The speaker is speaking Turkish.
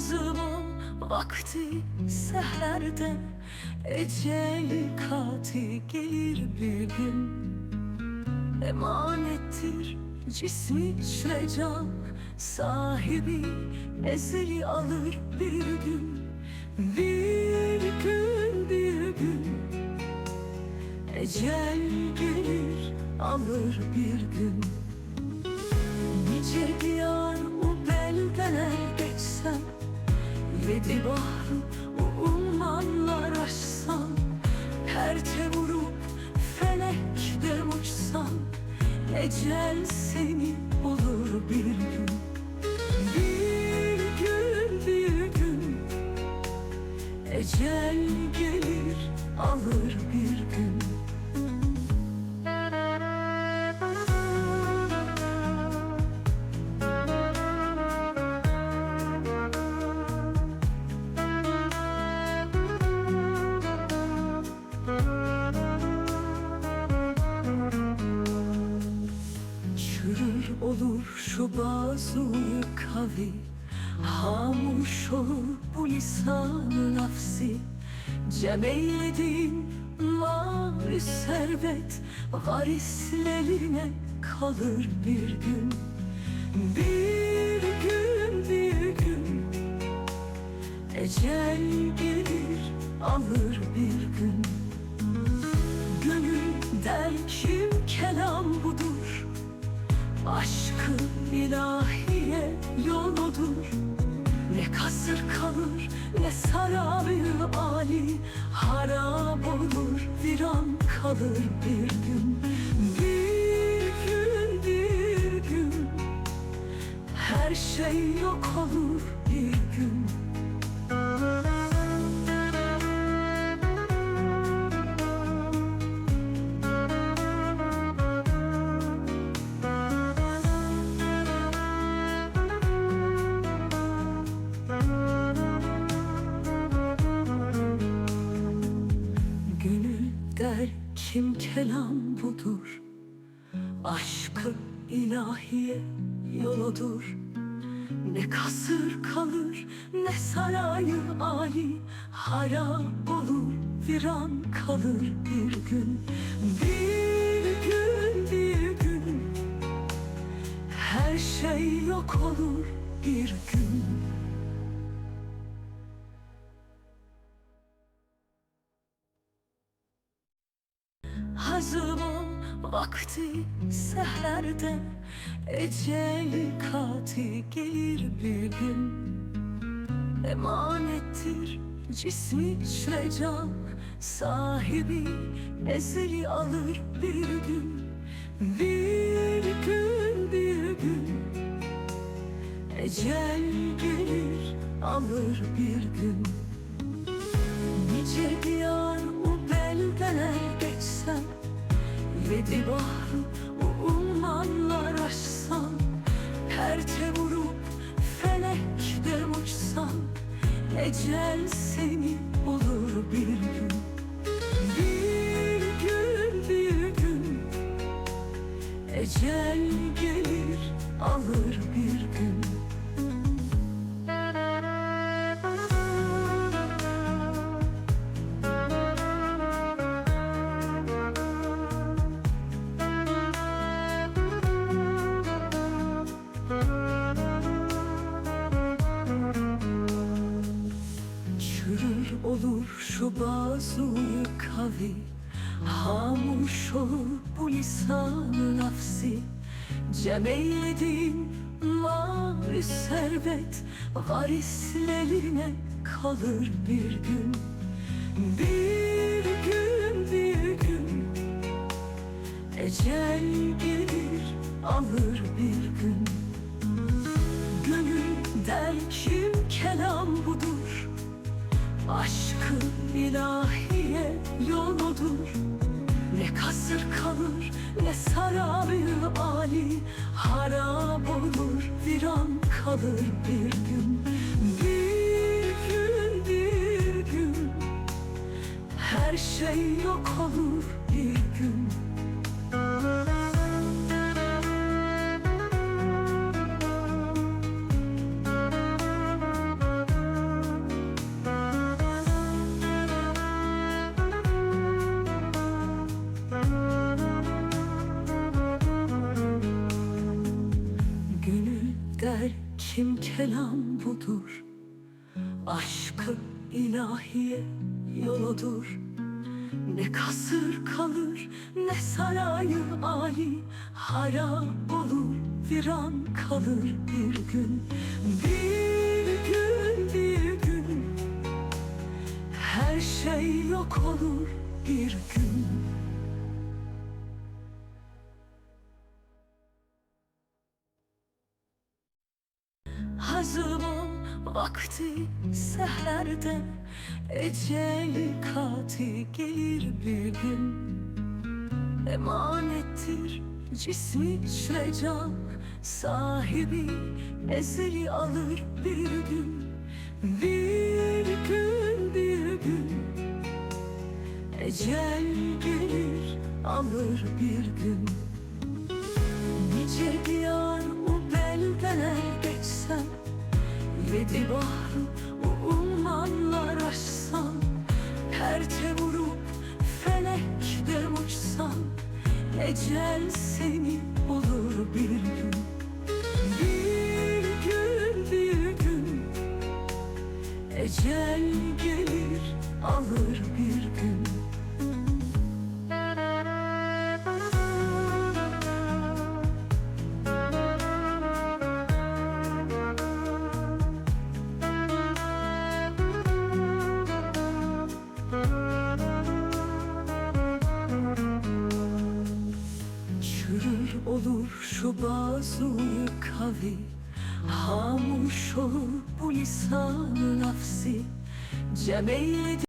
Hazımın vakti sehlerde Ecel kati gelir bir gün. Emanettir cismi ve Sahibi ezeli alır bir gün. Bir gün bir gün. Ecel gelir alır bir gün Yedi bahrı o ummanlar aşsam Perte vurup felekte uçsam Ecel seni olur bir gün. Bir gün bir gün Ecel gelir alır bir kavi Hamuş olur bu lisan nafsi Cem eyledim mavi servet Varislerine kalır bir gün. Bir gün bir gün Ecel gelir alır bir gün. Gönül der kim kelam budur? Aşkı ilahiye yoludur Ne kasır kalır ne sarayı ali Harap olur viran kalır bir gün. Bir gün bir gün. Her şey yok olur bir gün der kim kelam budur. Aşkı ilahiye yoludur. Ne kasır kalır ne sarayı ali Harap olur viran kalır bir gün. Bir gün bir gün. Her şey yok olur bir gün Hazımın vakti sehlerde Ecel kati gelir bir gün. Emanettir cismi ve can Sahibi ezeli alır bir gün. Bir gün bir gün. Ecel gelir alır bir gün Yedi bahrı ummanlar aşsam Perte vurup felekte uçsam Ecel seni olur bir gün. Bir gün bir gün Ecel gelir alır bir gün bazı kavi Hamuş olur bu lisan nafsi Cem eyledim mavi servet Varislerine kalır bir gün. Bir gün bir gün Ecel gelir alır ilahiye yoludur Ne kasır kalır ne sarayı ali Harap olur viran kalır bir gün. Bir gün bir gün. Her şey yok olur kelam budur. Aşkı ilahiye yoludur. Ne kasır kalır ne sarayı ali Harap olur viran kalır bir gün. Bir gün bir gün. Her şey yok olur bir gün vakti seherde Ecel kati gelir bir gün. Emanettir cismi şrecan Sahibi ezeli alır bir gün. Bir gün bir gün. Ecel gelir alır bir gün. Nice diyar bazı kavi Hamuş olur bu lisan lafzi Cem eyledi